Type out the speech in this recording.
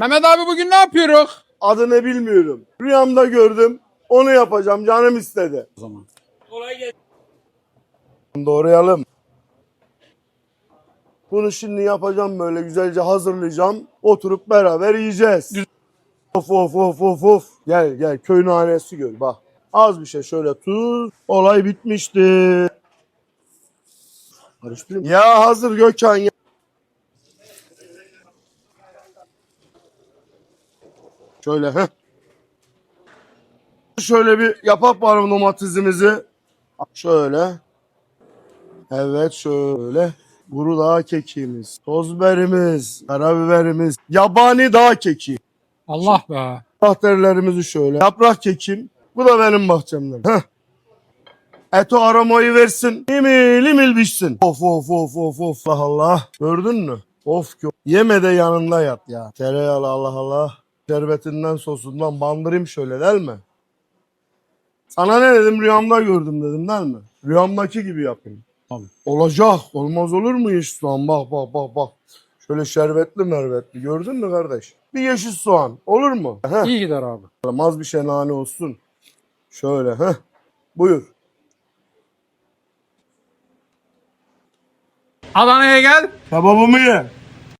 Mehmet abi bugün ne yapıyoruz? Adını bilmiyorum. Rüyamda gördüm. Onu yapacağım. Canım istedi. O zaman. Doğrayalım. Bunu şimdi yapacağım böyle güzelce hazırlayacağım. Oturup beraber yiyeceğiz. Of of of of of. Gel gel köy nanesi gör bak. Az bir şey şöyle tuz. Olay bitmişti. Karıştırayım. Ya hazır Gökhan ya. Şöyle heh. Şöyle bir yapak bakalım domatesimizi. Şöyle. Evet şöyle. Kuru dağ kekiğimiz, toz biberimiz, karabiberimiz, yabani dağ keki. Allah be. Tahterlerimizi şöyle. Yaprak kekim. Bu da benim bahçemden. Heh. Et o aromayı versin. Limil limil pişsin. Of of of of of. Allah Allah. Gördün mü? Of ki. Yeme de yanında yat ya. Tereyağlı Allah Allah. Şerbetinden sosundan bandırayım şöyle değil mi? Sana ne dedim rüyamda gördüm dedim değil mi? Rüyamdaki gibi yapayım. Tabii. Olacak. Olmaz olur mu yeşil soğan? Bak bak bak bak. Şöyle şerbetli mervetli. Gördün mü kardeş? Bir yeşil soğan. Olur mu? Heh. İyi gider abi. Az bir şey nane olsun. Şöyle. Heh. Buyur. Adana'ya gel. Kebabımı ye.